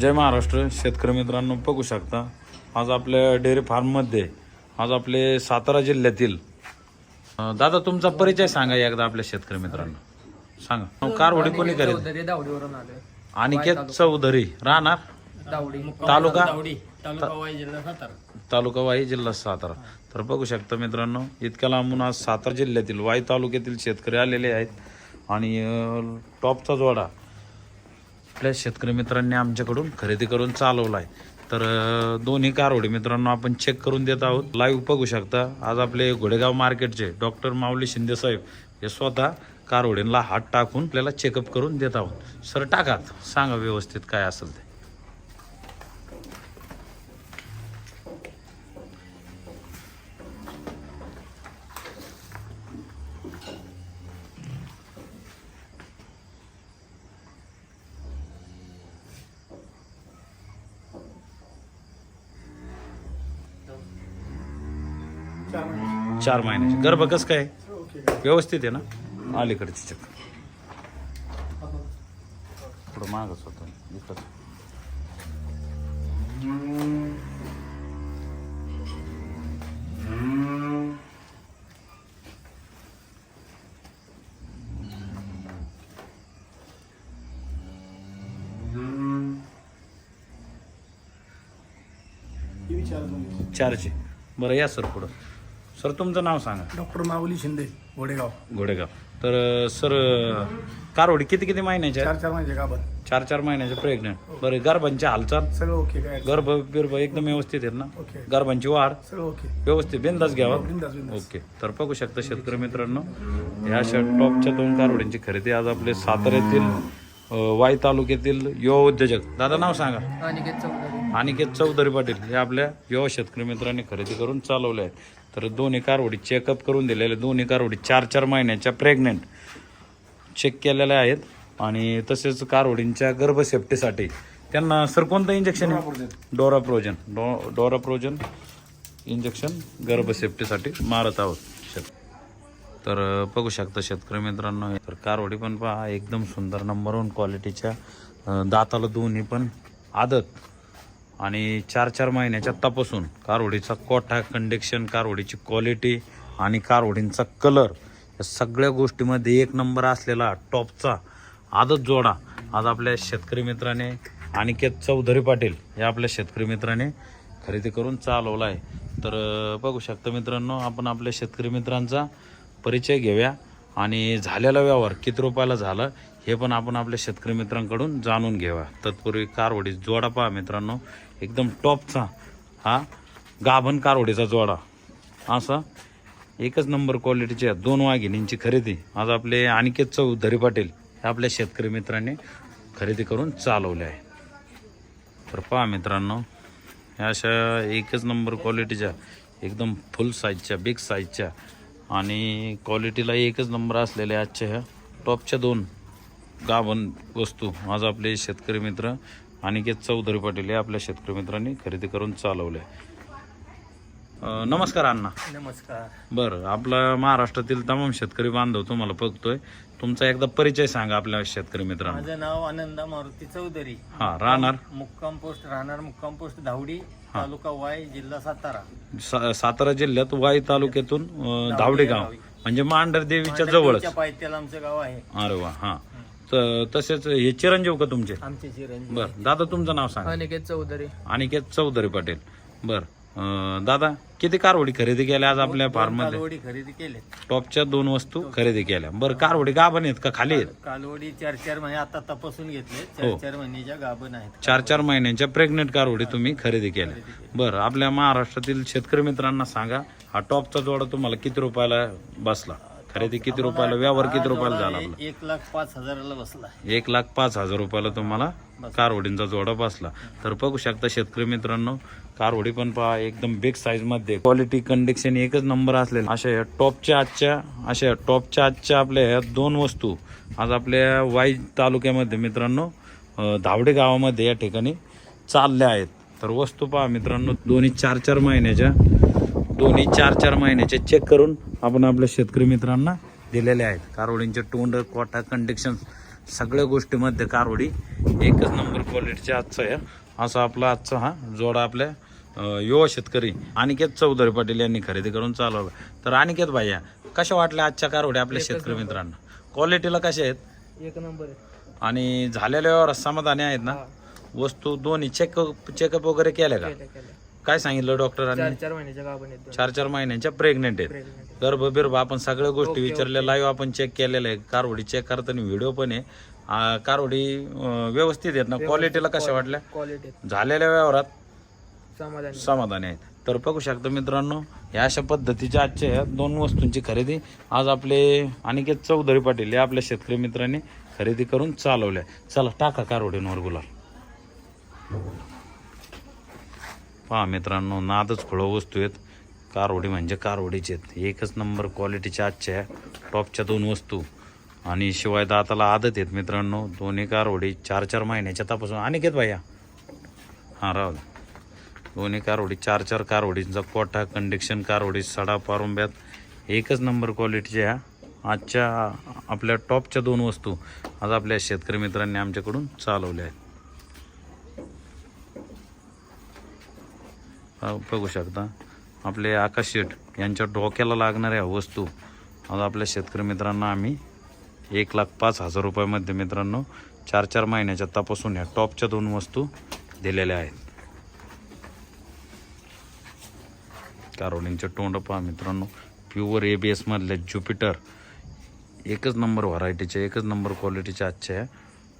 जय महाराष्ट्र. शेतकरी मित्रांनो बघू शकता आज आपल्या डेअरी फार्ममध्ये आज आपले सातारा जिल्ह्यातील दादा तुमचा परिचय सांगा एकदा आपल्या शेतकरी मित्रांनो. सांगा. कारवडी कोणी करेल दावडीवरून आलोय. अनिकेत चौधरी. राहणार? दावडी. तालुका? दावडी. तालुका वाई जिल्हा सातारा. तालुका वाई जिल्हा सातारा. तर बघू शकता मित्रांनो इतक्या लांबून आज सातारा जिल्ह्यातील वाई तालुक्यातील शेतकरी आलेले आहेत. आणि अं, टॉपचा जोडा. आपल्या शेतकरी मित्रांनी आमच्याकडून खरेदी करून चालवला आहे तर दोन्ही कारवडी मित्रांनो आपण चेक करून देत आहोत. लाईव्ह बघू शकता. आज आपले घोडेगाव मार्केटचे डॉक्टर माऊली शिंदे साहेब हे स्वतः कारवडींना हात टाकून आपल्याला चेकअप करून देत आहोत. सर टाकात सांगा व्यवस्थित काय असेल ते. चार महिन्याचे. गर्भ कसं काय व्यवस्थित आहे ना? अलीकडची चक्कर थोडं मागच होतं इकडं चारचे बरं या सर पुढं. सर तुमचं नाव सांगा. डॉक्टर माऊली शिंदे घोडेगाव घोडेगाव तर सर कारवडी किती किती महिन्याच्या आहेत? चार चार महिने गाभण. चार चार महिन्याचे प्रेग्नेंट बरं गर्भांची हालचाल? सगळं ओके काय गर्भ बिर्भ एकदम व्यवस्थित आहेत ना? ओके गर्भांची वाढ? सगळं ओके व्यवस्थित? बिंदास घ्यावा? बिंदास बिंदास. ओके तर बघू शकता शेतकरी मित्रांनो ह्या अशा टॉपच्या दोन कारवडींची खरेदी आज आपले साताऱ्यातील अ, वाई तालुक्यातील युवा उद्योजक. दादा नाव सांगा. अनिकेत चौधरी अनिकेत चौधरी पाटील हे आपल्या युवा शेतकरी मित्रांनी खरेदी करून चालवले आहेत. तर दोन्ही कारवडी चेकअप करून दिलेले दोन्ही कारवडी चार चार महिन्याच्या प्रेग्नेंट चेक केलेल्या आहेत. आणि तसेच कारवडींच्या गर्भसेफ्टीसाठी त्यांना सर कोणतं इंजेक्शन आहे? डोराप्रोजन. डो डोराप्रोजन इंजेक्शन गर्भसेफ्टीसाठी मारत आहोत तर बघू शकता शेतकरी मित्रांनो तर कारवडी पण पहा एकदम सुंदर नंबर वन क्वालिटीच्या दाताला दोन्ही पण आदत. आणि चार चार महिन्याच्या तपासून कारवडीचा कोठा कंडिक्शन कारवडीची क्वालिटी आणि कारवडींचा कलर या सगळ्या गोष्टीमध्ये एक नंबर असलेला टॉपचा आदत जोडा आज आपल्या शेतकरी मित्राने अनिकेत चौधरी पाटील या आपल्या शेतकरी मित्राने खरेदी करून चालवला आहे तर बघू शकता मित्रांनो आपण आपल्या शेतकरी मित्रांचा परिचय घेऊया. आणि झालेला व्यवहार किती रुपयाला झालं हे पण आपण आपल्या शेतकरी मित्रांकडून जाणून घेऊया. तत्पूर्वी कारवडी जोडा पहा मित्रांनो. एकदम टॉपचा हा गाभण कारवडीचा जोडा. असा एकच नंबर क्वालिटीच्या दोन वाघिणींची खरेदी. आज आपले अनिकेत चौधरी पाटील हे आपल्या शेतकरी मित्रांनी खरेदी करून चालवले आहे. तर पहा मित्रांनो ह्या अशा एकच नंबर क्वालिटीच्या एकदम फुल साईजच्या बिग साईजच्या आणि क्वालिटीला एकच नंबर असलेल्या आजच्या ह्या टॉपच्या दोन गाभण वस्तू आज आपले शेतकरी मित्र अनिकेत चौधरी पाटील हे आपल्या शेतकरी मित्रांनी खरेदी करून चालवले. अं, नमस्कार अण्णा. नमस्कार. बरं आपला महाराष्ट्रातील तमाम शेतकरी बांधव तुम्हाला बघतोय. तुमचा एकदा परिचय सांगा आपल्या शेतकरी मित्रांनो. माझं नाव आनंदा मारुती चौधरी. हा राहणार? मुक्काम पोस्ट राहणार मुक्काम पोस्ट धावडी तालुका वाई जिल्हा सातारा. सा- सातारा जिल्ह्यात वाई तालुक्यातून अं, धावडे गाव. म्हणजे मांढर देवीच्या जवळच. पायथ्याला आमचं गाव आहे. अरे वा हा. त- तसेच हे चिरंजीव का तुमचे? आमचे चिरंजीव. बर दादा तुमचं नाव सांगा. अनिकेत चौधरी. अनिकेत चौधरी पाटील. बर अं, दादा किती कारवडी खरेदी केल्या आज आपल्या फार्ममध्ये कालवडी खरेदी केले टॉपच्या दोन वस्तू खरेदी केल्या. बरं कारवडी गाभण आहेत का खाली आहेत? कालवडी चार चार महिने आता तपासून घेतले. चार चार महिन्याच्या गाभण आहेत. चार चार महिन्यांच्या प्रेग्नेंट कारवडी तुम्ही खरेदी केल्या. बरं आपल्या महाराष्ट्रातील शेतकरी मित्रांना सांगा हा टॉपचा जोडा तुम्हाला किती रुपयाला बसला? खरेदी किती रुपयाला व्यवहार किती रुपयाला झाला आपला? एक लाख पाच हजाराला बसला. एक लाख पाच हजार रुपयाला तुम्हाला कारवडींचा जोडा बसला. तर बघू शकता शेतकरी मित्रांनो कारवडी पण पहा एकदम बिग साईजमध्ये. क्वालिटी कंडिक्शन एकच नंबर असलेला. अशा टॉपच्या आजच्या अशा टॉपच्या आजच्या आपल्या ह्या दोन वस्तू. आज आपल्या वाई तालुक्यामध्ये मित्रांनो धावडे गावामध्ये या ठिकाणी चालल्या आहेत. तर वस्तू पहा मित्रांनो दोन्ही चार चार महिन्याच्या दोन्ही चार चार महिन्याचे चेक करून आपण आपल्या शेतकरी मित्रांना दिलेले आहेत. कारवडींचे तोंड कोटा कंडिक्शन सगळ्या गोष्टीमध्ये कारवडी एकच नंबर क्वालिटीचे आजचा आहे असा आपला आजचा हा जोडा आपल्या युवा शेतकरी अनिकेत चौधरी पाटील यांनी खरेदी करून चालवला. तर अनिकेत भाईया कशा वाटल्या आजच्या कारवड्या आपल्या शेतकरी मित्रांना? क्वालिटीला कशा आहेत? एक नंबर आणि झालेल्या समाधानी आहेत ना? वस्तू दोन्ही चेकअप चेकअप वगैरे केल्या का? काय सांगितलं डॉक्टरांनी चार चार महिन्याच्या गाभण आहेत दोन. चार चार महिन्यांच्या प्रेग्नेंट आहेत. Pregnant. गर्भ बिर्भ आपण सगळ्या गोष्टी विचारल्या लाईव्ह आपण चेक केलेल्या आहे. कारवडी चेक करताना व्हिडिओ पण आहे. आ, कारवडी अं, व्यवस्थित आहेत ना? क्वालिटीला कशा वाटल्या? क्वालिटी झालेल्या व्यवहारात समाधानी समाधानी आहेत. तर बघू शकता मित्रांनो या अशा पद्धतीच्या आजच्या ह्या दोन वस्तूंची खरेदी आज आपले अनिकेत चौधरी पाटील या आपल्या शेतकरी मित्रांनी खरेदी करून चालवल्या. चला टाका कारवडींवर गुलाल. पहा मित्रांनो नादच खुळं वस्तू आहेत. कारवडी म्हणजे कारवडीचे आहेत. एकच नंबर क्वालिटीच्या आजच्या टॉपच्या दोन वस्तू. आणि शिवाय दाताला आदत आहेत मित्रांनो दोन्ही कारवडी चार चार महिन्याच्या तपासून. अनिकेत भैया. हां राहू दोन्ही कारवडी चार चार कारवडींचा कोठा कंडिक्शन कारवडी सडा पारुंब्यात. एकच नंबर क्वालिटीच्या आजच्या आपल्या टॉपच्या दोन वस्तू. आज आपल्या शेतकरी मित्रांनी आमच्याकडून चालवल्या आहेत. बघू शकता. आपले आकाश शेठ यांच्या डोक्याला लागणाऱ्या वस्तू आज आपल्या शेतकरी मित्रांना आम्ही एक लाख पाच हजार रुपयामध्ये मित्रांनो चार चार महिन्याच्या तपासून या टॉपच्या दोन वस्तू दिलेल्या आहेत. कारवडींचे तोंड पहा मित्रांनो. प्युअर ए बी एसमधल्या ज्युपिटर एकच नंबर व्हरायटीच्या एकच नंबर क्वालिटीच्या आजच्या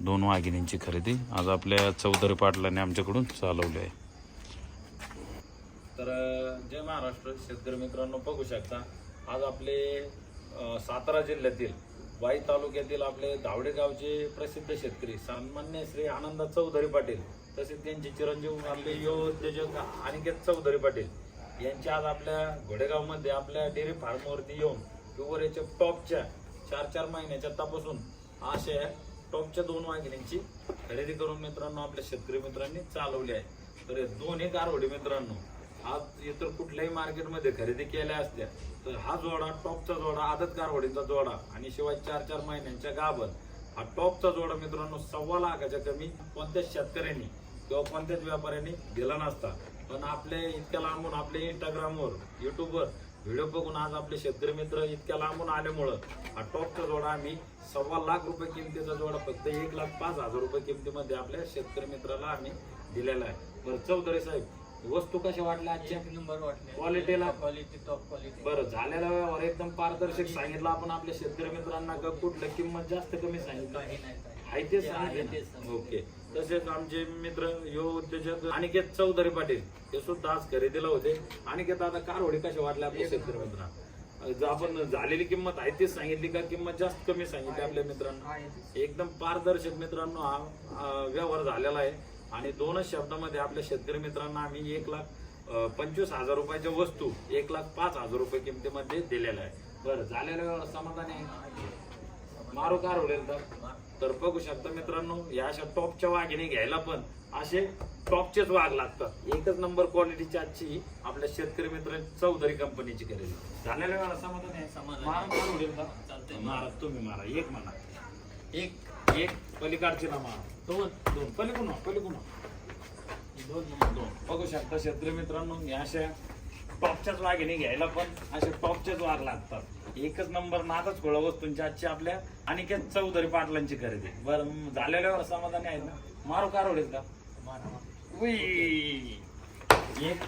दोन वाघिणींची खरेदी आज आपल्या चौधरी पाटलाने आमच्याकडून चालवली आहे. तर जय महाराष्ट्र शेतकरी मित्रांनो बघू शकता. आज आपले सातारा जिल्ह्यातील वाई तालुक्यातील आपले धावडे गावचे प्रसिद्ध शेतकरी सन्मान्य श्री आनंद चौधरी पाटील तसेच त्यांचे चिरंजीव आपले युवा उद्योजक अनिकेत चौधरी पाटील यांचे आज आपल्या घोडेगावमध्ये आपल्या डेअरी फार्मवरती येऊन प्युअर याच्या टॉपच्या चार चार महिन्याच्या तपासून अशा टॉपच्या दोन वाघिणींची खरेदी करून मित्रांनो आपल्या शेतकरी मित्रांनी चालवली आहे. तर हे दोन्ही कारवडी मित्रांनो आज इतर कुठल्याही मार्केटमध्ये खरेदी केल्या असत्या तर हा जोडा टॉपचा जोडा आदत कारवडीचा जोडा आणि शिवाय चार चार महिन्यांच्या गाभर हा टॉपचा जोडा मित्रांनो सव्वा लाखाच्या कमी कोणत्याच शेतकऱ्यांनी किंवा कोणत्याच व्यापाऱ्यांनी दिला नसता. पण आपले इतक्या लांबून आपले इंस्टाग्रामवर युट्यूबवर व्हिडिओ बघून आज आपले शेतकरी मित्र इतक्या लांबून आल्यामुळं हा टॉपचा जोडा आम्ही सव्वा लाख रुपये किमतीचा जोडा फक्त एक लाख पाच हजार रुपये किमतीमध्ये आपल्या शेतकरी मित्राला आम्ही दिलेला आहे. बरं चौधरी साहेब वस्तू कशा वाटल्या? आजच्या एक नंबर वाटले क्वालिटीला क्वालिटी टॉप क्वालिटी बरं झालेला व्यवहार एकदम पारदर्शक सांगितलं आपण आपल्या शेतकरी मित्रांना का कुठलं किंमत जास्त कमी सांगितलं? काही नाही काही आहे ते सांगितलं. ओके. तसेच आमचे मित्र युवा उद्योजक अनिकेत चौधरी पाटील हे सुद्धा आज खरेदीला होते. अनिकेत आता कारवडी कशा वाटल्या आपल्या शेतकरी मित्रांना? जर आपण झालेली किंमत आहे तीच सांगितली का किंमत जास्त कमी सांगितली आपल्या मित्रांना? एकदम पारदर्शक मित्रांनो हा व्यवहार झालेला आहे. आणि दोनच शब्दामध्ये आपल्या शेतकरी मित्रांना आम्ही एक लाख पंचवीस हजार रुपयाच्या वस्तू एक लाख पाच हजार रुपये किमतीमध्ये दिलेल्या आहे बरं व्यवहार समाधानी आहे मारू कार होईल तर? बघू शकता मित्रांनो या अशा टॉपच्या वाघिणी घ्यायला पण असे टॉपचेच वाघ लागतात. एकच नंबर क्वालिटीची आजची आपल्या शेतकरी मित्र चौधरी कंपनीची खरेदी झालेल्या वेळा समाधान आहे समाधानी. मारा कार होईल का. मारा तुम्ही मारा. एक म्हणा. एक. एक पलीकडची ना मारा. दोन दोन. पलीकडून पलीकडून दोन नंबर दोन. बघू शकता शेतकरी मित्रांनो या अशा टॉपच्याच वाघिणी घ्यायला पण असे टॉपचेच वाघ लागतात. एकच नंबर नादच खोळ वस्तूंच्या आजची आपल्या अनिकेत चौधरी पाटलांची खरेदी. बरं झालेल्यावर समाधानी आहेत ना? मारू कार एकदा? का मारा. उई. एक.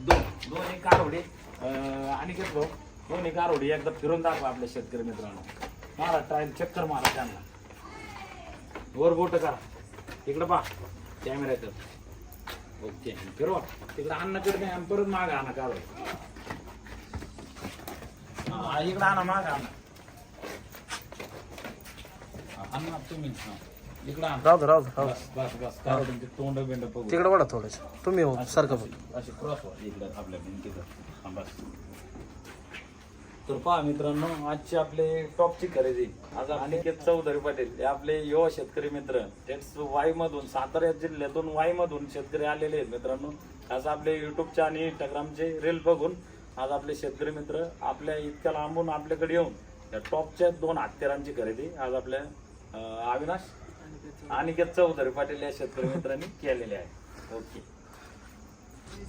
दोन. दोन एक कारोडे अनिकेत भाऊ दोन्ही कारोडी एकदा फिरून दाखवा आपल्या शेतकरी मित्रांनो. मारा ट्रायल चक्कर मारा त्यांना. वर बोट करा. तिकडं पा कॅमेऱ्यात ओके फिरवा. तिकडं अन्नाकडे नाही आणि परत माग आणा का इकडं आणा माग आणा. तुम्ही. इकडं आणा. राहू राहू. बस बस तोंड बिंड बघू तिकडे वळा थोडस. तुम्ही हो सारखं बघ असे क्रॉस व्हा इकडं आपल्या भिंतीचं. बस तर पहा मित्रांनो आजची आपले टॉपची खरेदी. आज अनिकेत चौधरी पाटील हे आपले युवा शेतकरी मित्र. तेच वाईमधून सातारा जिल्ह्यातून वाईमधून शेतकरी आलेले आहेत मित्रांनो. आज आपले युट्यूबचे आणि इंस्टाग्रामचे रील बघून आज आपले शेतकरी मित्र आपल्या इतक्या लांबून आपल्याकडे येऊन या टॉपच्या दोन हत्यारांची खरेदी आज आपल्या अविनाश आणि चौधरी पाटील या शेतकरी मित्रांनी केलेले आहे. ओके.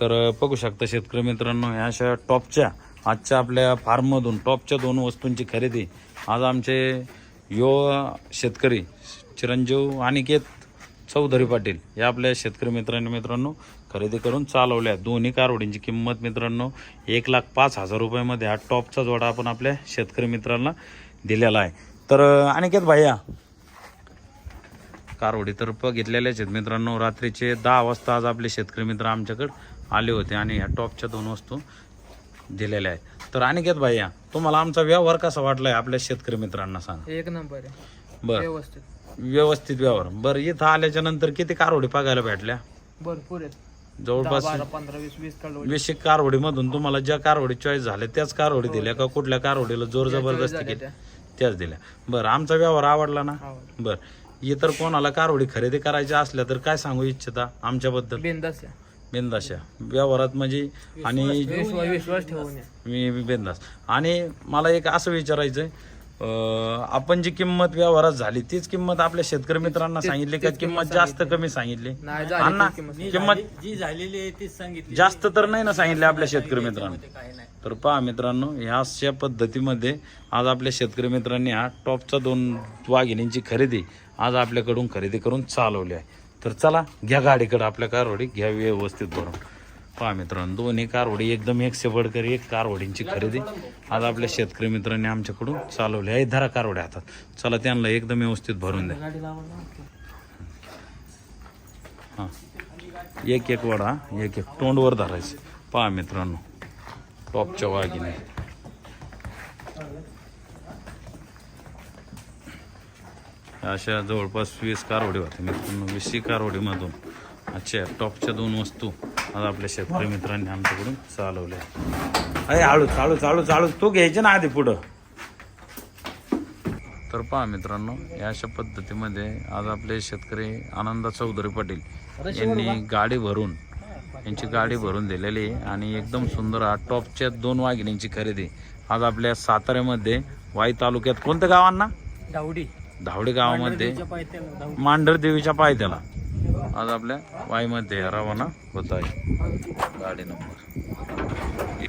तर बघू शकता शेतकरी मित्रांनो ह्या अशा टॉपच्या आजच्या आपल्या फार्ममधून टॉपच्या दोन वस्तूंची खरेदी. आज आमचे यो शेतकरी चिरंजीव अनिकेत चौधरी पाटील या आपल्या शेतकरी मित्रांनी मित्रांनो खरेदी करून चालवल्या. दोन्ही कारवडींची किंमत मित्रांनो एक लाख पाच हजार रुपयामध्ये हा टॉपचा जोडा आपण आपल्या शेतकरी मित्रांना दिलेला आहे. तर अनिकेत भैया कारवडी तर बघितलेलेच आहेत मित्रांनो रात्रीचे दहा वाजता आज आपले शेतकरी मित्र आमच्याकडे आले होते आणि ह्या टॉपच्या दोन वस्तू दिलेल्या आहेत. तर अनिकेत भैया तुम्हाला आमचा व्यवहार कसा वाटलाय आपल्या शेतकरी मित्रांना सांगा. एक नंबर आहे. बरं. व्यवस्थित. व्यवस्थित व्यवहार. बरं इथं आल्याच्यानंतर किती कारवडी बघायला भेटल्या? भरपूर आहेत. दहा जवळपास बारा पंधरा वीस वीस काढलो वीस एक कारवडीमधून तुम्हाला ज्या कारवडी चॉईस झाल्या त्याच कारवडी दिल्या का कुठल्या कारवडीला जोर जबरदस्ती केली? त्याच दिल्या. बरं आमचा व्यवहार आवडला ना. बरं. इतर कोणाला कारवडी खरेदी करायच्या असल्या तर काय सांगू इच्छिता आमच्याबद्दल? बिंदास आहे बिंदाशा व्यवहारात म्हणजे आणि विश्वास ठेवून आहे. मी बिंदास. आणि मला एक असं विचारायचंय अं, आपण जी किंमत व्यवहारात झाली तीच किंमत आपल्या शेतकरी मित्रांना सांगितली का? किंमत जास्त कमी सांगितली? नाही झाली अण्णा किंमत. जी झालेली आहे तीच सांगितली. जास्त तर नाही ना सांगितले आपल्या शेतकरी मित्रांना. काही नाही. तर पहा मित्रांनो ह्या अशा पद्धतीमध्ये आज आपल्या शेतकरी मित्रांनी हा टॉपचा दोन वाघिणींची खरेदी आज आपल्याकडून खरेदी करून चालवली आहे. तर चला घ्या गाडीकडं आपल्या कारवडी घ्या व्यवस्थित भरून. पहा मित्रांनो दोन्ही कारवडी एकदम एक सेवडकर एक कारवडींची खरेदी. आज आपल्या शेतकरी मित्रांनी आमच्याकडून चालवली आहे धरा कारवड्या हातात. चला त्यांना एकदम व्यवस्थित भरून द्या. हां. एक एक वडा एक एक तोंडवर धरायचं. पहा मित्रांनो टॉपच्या वाघिणी. अशा जवळपास वीस कारवडी होते मित्रांनो कारवडीमधून अच्छा टॉपच्या दोन वस्तू आज आपल्या शेतकरी मित्रांनी आमच्याकडून चालवल्या. अरे हळू चाळू चाळू चाळू तू घ्यायचे ना आधी पुढं. तर पहा मित्रांनो या अशा पद्धतीमध्ये आज आपले शेतकरी आनंदा चौधरी पाटील यांनी गाडी भरून यांची गाडी भरून दिलेली आहे आणि एकदम सुंदर हा टॉपच्या दोन वाघिणींची खरेदी. आज आपल्या साताऱ्यामध्ये वाई तालुक्यात कोणत्या गावांना धावडी धावडे गावामध्ये मांढर देवीच्या पायथ्याला. आज आपल्या वाईमध्ये रवाना होत आहे. गाडी नंबर